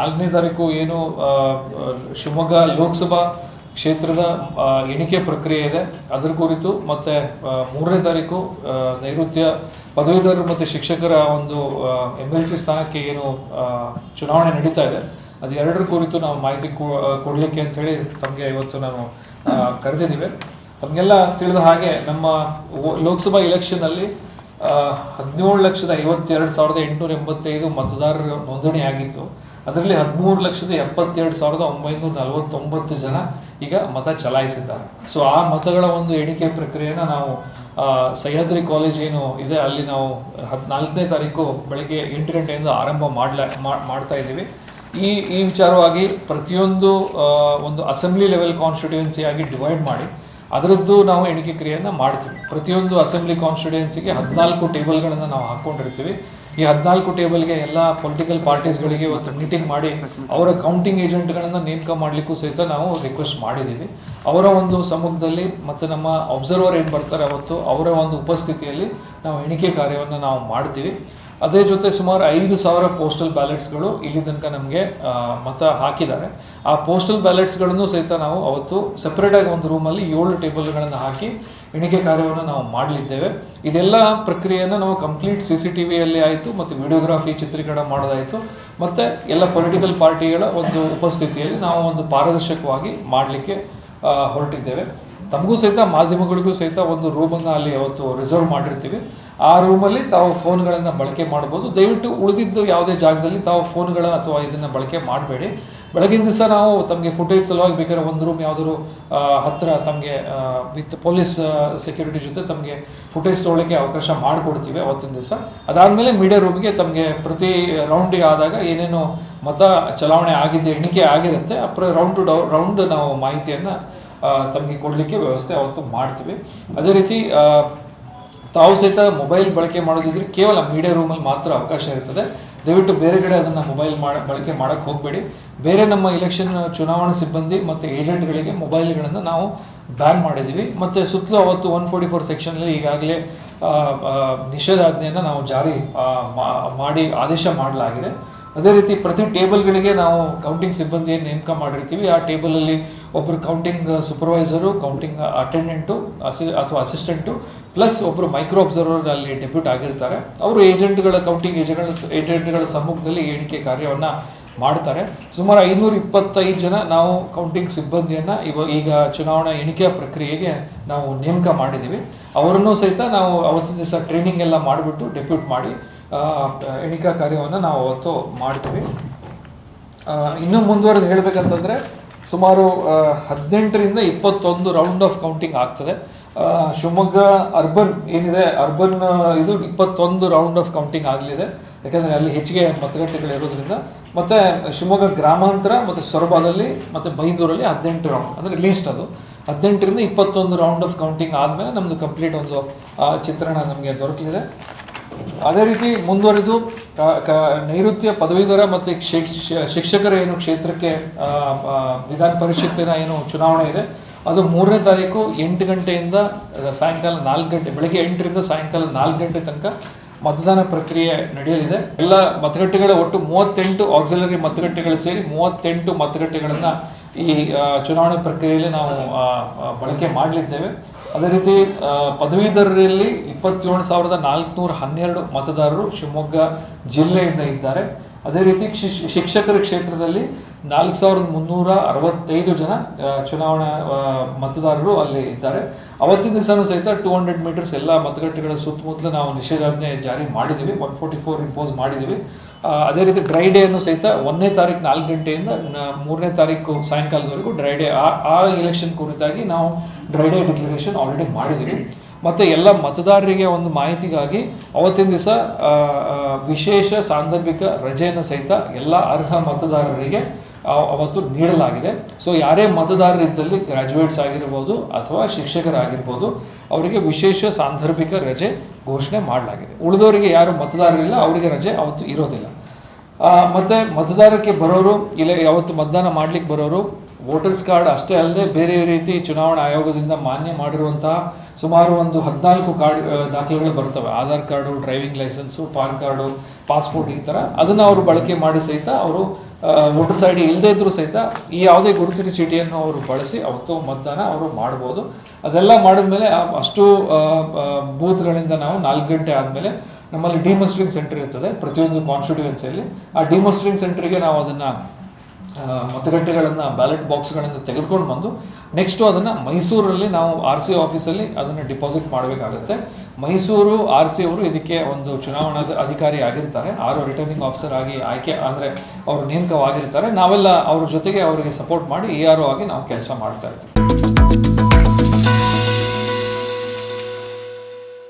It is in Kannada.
ನಾಲ್ಕನೇ ತಾರೀಕು ಏನು ಶಿವಮೊಗ್ಗ ಲೋಕಸಭಾ ಕ್ಷೇತ್ರದ ಎಣಿಕೆ ಪ್ರಕ್ರಿಯೆ ಇದೆ. ಅದರ ಕುರಿತು ಮತ್ತೆ ಮೂರನೇ ತಾರೀಕು ನೈಋತ್ಯ ಪದವೀಧರರು ಮತ್ತು ಶಿಕ್ಷಕರ ಒಂದು ಎಂ ಎಲ್ ಸಿ ಸ್ಥಾನಕ್ಕೆ ಏನು ಚುನಾವಣೆ ನಡೀತಾ ಇದೆ. ಅದು ಎರಡರ ಕುರಿತು ನಾವು ಮಾಹಿತಿ ಕೊಡಲಿಕ್ಕೆ ಹೇಳಿ ತಮಗೆ ಇವತ್ತು ಆ, ಕರೆದಿದ್ದೀವಿ. ತಮಗೆಲ್ಲ ತಿಳಿದ ಹಾಗೆ ನಮ್ಮ ಲೋಕಸಭಾ ಎಲೆಕ್ಷನ್ ಅಲ್ಲಿ ಹದಿನೇಳು ಲಕ್ಷದ ಐವತ್ತೆರಡು ಸಾವಿರದ ಎಂಟುನೂರ ಎಂಬತ್ತೈದು ಮತದಾರರ ನೋಂದಣಿ ಆಗಿತ್ತು. ಅದರಲ್ಲಿ ಹದಿಮೂರು ಲಕ್ಷದ ಎಪ್ಪತ್ತೆರಡು ಸಾವಿರದ ಒಂಬೈನೂರ ನಲವತ್ತೊಂಬತ್ತು ಜನ ಈಗ ಮತ ಚಲಾಯಿಸಿದ್ದಾರೆ. ಸೊ ಆ ಮತಗಳ ಒಂದು ಎಣಿಕೆ ಪ್ರಕ್ರಿಯೆನ ನಾವು ಸಹ್ಯಾದ್ರಿ ಕಾಲೇಜ್ ಏನು ಇದೆ, ಅಲ್ಲಿ ನಾವು ಹದಿನಾಲ್ಕನೇ ತಾರೀಕು ಬೆಳಗ್ಗೆ ಎಂಟು ಗಂಟೆಯಿಂದ ಆರಂಭ ಮಾಡ್ಲಾ ಮಾಡ್ತಾ ಇದ್ದೀವಿ. ಈ ಈ ವಿಚಾರವಾಗಿ ಪ್ರತಿಯೊಂದು ಒಂದು ಅಸೆಂಬ್ಲಿ ಲೆವೆಲ್ ಕಾನ್ಸ್ಟಿಟ್ಯೂಯೆನ್ಸಿ ಆಗಿ ಡಿವೈಡ್ ಮಾಡಿ ಅದರದ್ದು ನಾವು ಎಣಿಕೆ ಕ್ರಿಯೆಯನ್ನು ಮಾಡ್ತೀವಿ. ಪ್ರತಿಯೊಂದು ಅಸೆಂಬ್ಲಿ ಕಾನ್ಸ್ಟಿಟ್ಯೂಯೆನ್ಸಿಗೆ ಹದಿನಾಲ್ಕು ಟೇಬಲ್ಗಳನ್ನು ನಾವು ಹಾಕ್ಕೊಂಡಿರ್ತೀವಿ ಈ ಹದಿನಾಲ್ಕು ಟೇಬಲ್ಗೆ ಎಲ್ಲ ಪೊಲಿಟಿಕಲ್ ಪಾರ್ಟೀಸ್ಗಳಿಗೆ ಒಂದು ಮೀಟಿಂಗ್ ಮಾಡಿ ಅವರ ಕೌಂಟಿಂಗ್ ಏಜೆಂಟ್ಗಳನ್ನು ನೇಮಕ ಮಾಡಲಿಕ್ಕೂ ಸಹಿತ ನಾವು ರಿಕ್ವೆಸ್ಟ್ ಮಾಡಿದ್ದೀವಿ. ಅವರ ಒಂದು ಸಮ್ಮುಖದಲ್ಲಿ ಮತ್ತು ನಮ್ಮ ಅಬ್ಸರ್ವರ್ ಏನು ಬರ್ತಾರೆ ಅವತ್ತು, ಅವರ ಒಂದು ಉಪಸ್ಥಿತಿಯಲ್ಲಿ ನಾವು ಎಣಿಕೆ ಕಾರ್ಯವನ್ನು ನಾವು ಮಾಡ್ತೀವಿ. ಅದೇ ಜೊತೆ ಸುಮಾರು ಐದು ಸಾವಿರ ಪೋಸ್ಟಲ್ ಬ್ಯಾಲೆಟ್ಸ್ಗಳು ಇಲ್ಲಿ ತನಕ ನಮಗೆ ಮತ ಹಾಕಿದ್ದಾರೆ. ಆ ಪೋಸ್ಟಲ್ ಬ್ಯಾಲೆಟ್ಸ್ಗಳನ್ನು ಸಹಿತ ನಾವು ಅವತ್ತು ಸಪ್ರೇಟಾಗಿ ಒಂದು ರೂಮಲ್ಲಿ ಏಳು ಟೇಬಲ್ಗಳನ್ನು ಹಾಕಿ ಎಣಿಕೆ ಕಾರ್ಯವನ್ನು ನಾವು ಮಾಡಲಿದ್ದೇವೆ. ಇದೆಲ್ಲ ಪ್ರಕ್ರಿಯೆಯನ್ನು ನಾವು ಕಂಪ್ಲೀಟ್ ಸಿ ಸಿ ಟಿ ವಿಯಲ್ಲಿ ಆಯಿತು ಮತ್ತು ವಿಡಿಯೋಗ್ರಾಫಿ ಚಿತ್ರೀಕರಣ ಮಾಡೋದಾಯಿತು. ಮತ್ತು ಎಲ್ಲ ಪೊಲಿಟಿಕಲ್ ಪಾರ್ಟಿಗಳ ಒಂದು ಉಪಸ್ಥಿತಿಯಲ್ಲಿ ನಾವು ಒಂದು ಪಾರದರ್ಶಕವಾಗಿ ಮಾಡಲಿಕ್ಕೆ ಹೊರಟಿದ್ದೇವೆ. ತಮಗೂ ಸಹಿತ ಮಾಧ್ಯಮಗಳಿಗೂ ಸಹಿತ ಒಂದು ರೂಮನ್ನು ಅಲ್ಲಿ ಅವತ್ತು ರಿಸರ್ವ್ ಮಾಡಿರ್ತೀವಿ. ಆ ರೂಮಲ್ಲಿ ತಾವು ಫೋನ್ಗಳನ್ನು ಬಳಕೆ ಮಾಡ್ಬೋದು. ದಯವಿಟ್ಟು ಉಳಿದಿದ್ದು ಯಾವುದೇ ಜಾಗದಲ್ಲಿ ತಾವು ಫೋನ್ಗಳ ಅಥವಾ ಇದನ್ನು ಬಳಕೆ ಮಾಡಬೇಡಿ. ಬೆಳಗಿನ ದಿವಸ ನಾವು ತಮಗೆ ಫುಟೇಜ್ ಸಲುವಾಗಿ ಬೇಕಾದ್ರೆ ಒಂದು ರೂಮ್ ಯಾವುದಾದ್ರು ಹತ್ತಿರ ತಮಗೆ ವಿತ್ ಪೊಲೀಸ್ ಸೆಕ್ಯೂರಿಟಿ ಜೊತೆ ತಮಗೆ ಫುಟೇಜ್ ತೊಗೊಳ್ಳೋಕ್ಕೆ ಅವಕಾಶ ಮಾಡಿಕೊಡ್ತೀವಿ ಅವತ್ತಿನ ದಿವಸ. ಅದಾದಮೇಲೆ ಮೀಡಿಯಾ ರೂಮ್ಗೆ ತಮಗೆ ಪ್ರತಿ ರೌಂಡಿಗೆ ಆದಾಗ ಏನೇನು ಮತ ಚಲಾವಣೆ ಆಗಿದೆ, ಎಣಿಕೆ ಆಗಿರುತ್ತೆ. ಅಪ್ರ ರೌಂಡ್ ಟು ಡೌ ರೌಂಡ್ ನಾವು ಮಾಹಿತಿಯನ್ನು ತಮಗೆ ಕೊಡಲಿಕ್ಕೆ ವ್ಯವಸ್ಥೆ ಅವತ್ತು ಮಾಡ್ತೀವಿ. ಅದೇ ರೀತಿ ತಾವು ಸಹಿತ ಮೊಬೈಲ್ ಬಳಕೆ ಮಾಡೋದಿದ್ರೆ ಕೇವಲ ಮೀಡಿಯಾ ರೂಮಲ್ಲಿ ಮಾತ್ರ ಅವಕಾಶ ಇರ್ತದೆ. ದಯವಿಟ್ಟು ಬೇರೆ ಕಡೆ ಅದನ್ನು ಮೊಬೈಲ್ ಮಾಡ, ಬಳಕೆ ಮಾಡೋಕ್ಕೆ ಹೋಗಬೇಡಿ. ಬೇರೆ ನಮ್ಮ ಇಲೆಕ್ಷನ್ ಚುನಾವಣಾ ಸಿಬ್ಬಂದಿ ಮತ್ತು ಏಜೆಂಟ್ಗಳಿಗೆ ಮೊಬೈಲ್ಗಳನ್ನು ನಾವು ಬ್ಯಾನ್ ಮಾಡಿದ್ದೀವಿ ಮತ್ತು ಸುತ್ತಲೂ ಅವತ್ತು ಒನ್ ಫೋರ್ಟಿ ಫೋರ್ ಸೆಕ್ಷನಲ್ಲಿ ಈಗಾಗಲೇ ನಿಷೇಧಾಜ್ಞೆಯನ್ನು ನಾವು ಜಾರಿ ಮಾಡಿ ಆದೇಶ ಮಾಡಲಾಗಿದೆ. ಅದೇ ರೀತಿ ಪ್ರತಿ ಟೇಬಲ್ಗಳಿಗೆ ನಾವು ಕೌಂಟಿಂಗ್ ಸಿಬ್ಬಂದಿಯನ್ನು ನೇಮಕ ಮಾಡಿರ್ತೀವಿ, ಆ ಟೇಬಲಲ್ಲಿ ಒಬ್ಬರು ಕೌಂಟಿಂಗ್ ಸೂಪರ್ವೈಸರು ಕೌಂಟಿಂಗ್ ಅಟೆಂಡೆಂಟು ಅಸಿ ಅಥವಾ ಅಸಿಸ್ಟೆಂಟು ಪ್ಲಸ್ ಒಬ್ಬರು ಮೈಕ್ರೋ ಅಬ್ಸರ್ವರ್ ಅಲ್ಲಿ ಡೆಪ್ಯೂಟ್ ಆಗಿರ್ತಾರೆ. ಅವರು ಏಜೆಂಟ್ಗಳ ಕೌಂಟಿಂಗ್ ಏಜೆಂಟ್ಗಳ ಏಜೆಂಟ್ಗಳ ಸಮ್ಮುಖದಲ್ಲಿ ಎಣಿಕೆ ಕಾರ್ಯವನ್ನು ಮಾಡ್ತಾರೆ. ಸುಮಾರು ಐನೂರ ಇಪ್ಪತ್ತೈದು ಜನ ನಾವು ಕೌಂಟಿಂಗ್ ಸಿಬ್ಬಂದಿಯನ್ನು ಇವ, ಈಗ ಚುನಾವಣಾ ಎಣಿಕೆಯ ಪ್ರಕ್ರಿಯೆಗೆ ನಾವು ನೇಮಕ ಮಾಡಿದ್ದೀವಿ ಅವರನ್ನು ಸಹಿತ ನಾವು ಅವತ್ತಿನ ದಿವಸ ಟ್ರೈನಿಂಗ್ ಎಲ್ಲ ಮಾಡಿಬಿಟ್ಟು ಡೆಪ್ಯೂಟ್ ಮಾಡಿ ಎಣಿಕಾ ಕಾರ್ಯವನ್ನು ನಾವು ಅವತ್ತು ಮಾಡ್ತೀವಿ. ಇನ್ನೂ ಮುಂದುವರೆದು ಹೇಳಬೇಕಂತಂದರೆ ಸುಮಾರು ಹದಿನೆಂಟರಿಂದ ಇಪ್ಪತ್ತೊಂದು ರೌಂಡ್ ಆಫ್ ಕೌಂಟಿಂಗ್ ಆಗ್ತದೆ. ಶಿವಮೊಗ್ಗ ಅರ್ಬನ್ ಏನಿದೆ ಅರ್ಬನ್ ಇದು ಇಪ್ಪತ್ತೊಂದು ರೌಂಡ್ ಆಫ್ ಕೌಂಟಿಂಗ್ ಆಗಲಿದೆ. ಯಾಕಂದರೆ ಅಲ್ಲಿ ಹೆಚ್ಚಿಗೆ ಮತಗಟ್ಟೆಗಳು ಇರೋದ್ರಿಂದ. ಮತ್ತು ಶಿವಮೊಗ್ಗ ಗ್ರಾಮಾಂತರ ಮತ್ತು ಸೊರಬಾದಲ್ಲಿ ಮತ್ತು ಬೈಂದೂರಲ್ಲಿ ಹದಿನೆಂಟು ರೌಂಡ್ ಅಂದರೆ ಲೀಸ್ಟ್ ಅದು. ಹದಿನೆಂಟರಿಂದ ಇಪ್ಪತ್ತೊಂದು ರೌಂಡ್ ಆಫ್ ಕೌಂಟಿಂಗ್ ಆದಮೇಲೆ ನಮ್ಮದು ಕಂಪ್ಲೀಟ್ ಒಂದು ಚಿತ್ರಣ ನಮಗೆ ದೊರಕಲಿದೆ. ಅದೇ ರೀತಿ ಮುಂದುವರೆದು ನೈಋತ್ಯ ಪದವೀಧರ ಮತ್ತು ಶಿಕ್ಷ- ಶಿಕ್ಷಕರ ಏನು ಕ್ಷೇತ್ರಕ್ಕೆ ವಿಧಾನ ಪರಿಷತ್ತಿನ ಏನು ಚುನಾವಣೆ ಇದೆ, ಅದು ಮೂರನೇ ತಾರೀಕು ಎಂಟು ಗಂಟೆಯಿಂದ ಸಾಯಂಕಾಲ ನಾಲ್ಕು ಗಂಟೆ, ಬೆಳಗ್ಗೆ ಎಂಟರಿಂದ ಸಾಯಂಕಾಲ ನಾಲ್ಕು ಗಂಟೆ ತನಕ ಮತದಾನ ಪ್ರಕ್ರಿಯೆ ನಡೆಯಲಿದೆ. ಎಲ್ಲ ಮತಗಟ್ಟೆಗಳ ಒಟ್ಟು ಮೂವತ್ತೆಂಟು ಆಕ್ಸಿಲರಿ ಮತಗಟ್ಟೆಗಳು ಸೇರಿ ಮೂವತ್ತೆಂಟು ಮತಗಟ್ಟೆಗಳನ್ನು ಈ ಚುನಾವಣೆ ಪ್ರಕ್ರಿಯೆಯಲ್ಲಿ ನಾವು ಬಳಕೆ ಮಾಡಲಿದ್ದೇವೆ. ಅದೇ ರೀತಿ ಪದವೀಧರರಲ್ಲಿ ಇಪ್ಪತ್ತೇಳು ಸಾವಿರದ ನಾಲ್ಕುನೂರ ಹನ್ನೆರಡು ಮತದಾರರು ಶಿವಮೊಗ್ಗ ಜಿಲ್ಲೆಯಿಂದ ಇದ್ದಾರೆ. ಅದೇ ರೀತಿ ಶಿಕ್ಷಕರ ಕ್ಷೇತ್ರದಲ್ಲಿ ನಾಲ್ಕು ಸಾವಿರದ ಮುನ್ನೂರ ಅರವತ್ತೈದು ಜನ ಚುನಾವಣಾ ಮತದಾರರು ಅಲ್ಲಿ ಇದ್ದಾರೆ. ಅವತ್ತಿನ ದಿವಸನೂ ಸಹಿತ ಟೂ ಹಂಡ್ರೆಡ್ ಮೀಟರ್ಸ್ ಎಲ್ಲ ಮತಗಟ್ಟೆಗಳ ಸುತ್ತಮುತ್ತಲು ನಾವು ನಿಷೇಧಾಜ್ಞೆ ಜಾರಿ ಮಾಡಿದ್ದೀವಿ. ಒನ್ ಫೋರ್ಟಿ ಫೋರ್ ಇಂಪೋಸ್ ಮಾಡಿದ್ದೀವಿ. ಅದೇ ರೀತಿ ಡ್ರೈ ಡೇಯನ್ನು ಸಹಿತ ಒಂದನೇ ತಾರೀಕು ನಾಲ್ಕು ಗಂಟೆಯಿಂದ ಮೂರನೇ ತಾರೀಕು ಸಾಯಂಕಾಲದವರೆಗೂ ಡ್ರೈ ಡೇ, ಆ ಆ ಎಲೆಕ್ಷನ್ ಕುರಿತಾಗಿ ನಾವು ಡ್ರೈ ಡೇ ಡಿಕ್ಲರೇಷನ್ ಆಲ್ರೆಡಿ ಮಾಡಿದ್ದೀನಿ ಮತ್ತು ಎಲ್ಲ ಮತದಾರರಿಗೆ ಒಂದು ಮಾಹಿತಿಗಾಗಿ ಅವತ್ತಿನ ದಿವಸ ವಿಶೇಷ ಸಾಂದರ್ಭಿಕ ರಜೆಯನ್ನು ಸಹಿತ ಎಲ್ಲ ಅರ್ಹ ಮತದಾರರಿಗೆ ಅವತ್ತು ನೀಡಲಾಗಿದೆ. ಸೊ ಯಾರೇ ಮತದಾರರಿದ್ದಲ್ಲಿ ಗ್ರಾಜ್ಯುಯೇಟ್ಸ್ ಆಗಿರ್ಬೋದು ಅಥವಾ ಶಿಕ್ಷಕರಾಗಿರ್ಬೋದು, ಅವರಿಗೆ ವಿಶೇಷ ಸಾಂದರ್ಭಿಕ ರಜೆ ಘೋಷಣೆ ಮಾಡಲಾಗಿದೆ. ಉಳಿದವರಿಗೆ ಯಾರು ಮತದಾರರಿಲ್ಲ, ಅವರಿಗೆ ರಜೆ ಅವತ್ತು ಇರೋದಿಲ್ಲ. ಮತ್ತೆ ಮತದಾರಕ್ಕೆ ಬರೋರು, ಇಲ್ಲ, ಯಾವತ್ತು ಮತದಾನ ಮಾಡಲಿಕ್ಕೆ ಬರೋರು ವೋಟರ್ಸ್ ಕಾರ್ಡ್ ಅಷ್ಟೇ ಅಲ್ಲದೆ ಬೇರೆ ರೀತಿ ಚುನಾವಣಾ ಆಯೋಗದಿಂದ ಮಾನ್ಯ ಮಾಡಿರುವಂತಹ ಸುಮಾರು ಒಂದು ಹದಿನಾಲ್ಕು ಕಾರ್ಡ್ ದಾಖಲೆಗಳು ಬರ್ತವೆ Aadhaar card, driving licence, PAN card, passport ಈ ಥರ ಅದನ್ನು ಅವರು ಬಳಕೆ ಮಾಡಿ ಸಹಿತ ಅವರು ವೋಟರ್ಸ್ ಐ ಡಿ ಇಲ್ಲದೇ ಇದ್ದರೂ ಸಹಿತ ಈ ಯಾವುದೇ ಗುರುತಿನ ಚೀಟಿಯನ್ನು ಅವರು ಬಳಸಿ ಅವತ್ತು ಮತದಾನ ಅವರು ಮಾಡ್ಬೋದು. ಅದೆಲ್ಲ ಮಾಡಿದ್ಮೇಲೆ ಅಷ್ಟು ಬೂತ್ಗಳಿಂದ ನಾವು ನಾಲ್ಕು ಗಂಟೆ ಆದಮೇಲೆ ನಮ್ಮಲ್ಲಿ ಡಿಮಸ್ಟ್ರಿಂಗ್ ಸೆಂಟರ್ ಇರ್ತದೆ, ಪ್ರತಿಯೊಂದು ಕಾನ್ಸ್ಟಿಟ್ಯೂಯೆನ್ಸಿಯಲ್ಲಿ ಆ ಡಿಮಸ್ಟ್ರಿಂಗ್ ಸೆಂಟರ್ಗೆ ನಾವು ಅದನ್ನು ಮತಗಟ್ಟೆಗಳನ್ನು ಬ್ಯಾಲೆಟ್ ಬಾಕ್ಸ್ಗಳಿಂದ ತೆಗೆದುಕೊಂಡು ಬಂದು ನೆಕ್ಸ್ಟು ಅದನ್ನು ಮೈಸೂರಲ್ಲಿ ನಾವು ಆರ್ ಸಿ ಆಫೀಸಲ್ಲಿ ಅದನ್ನು ಡಿಪಾಸಿಟ್ ಮಾಡಬೇಕಾಗುತ್ತೆ. ಮೈಸೂರು ಆರ್ ಸಿ ಅವರು ಇದಕ್ಕೆ ಒಂದು ಚುನಾವಣಾ ಅಧಿಕಾರಿ ಆಗಿರ್ತಾರೆ. ಆರು ರಿಟರ್ನಿಂಗ್ ಆಫೀಸರ್ ಆಗಿ ಆಯ್ಕೆ ಅಂದರೆ ಅವರು ನೇಮಕವಾಗಿರ್ತಾರೆ. ನಾವೆಲ್ಲ ಅವ್ರ ಜೊತೆಗೆ ಅವರಿಗೆ ಸಪೋರ್ಟ್ ಮಾಡಿ ಎ ಆರ್ ಆಗಿ ನಾವು ಕೆಲಸ ಮಾಡ್ತಾ ಇರ್ತೀವಿ.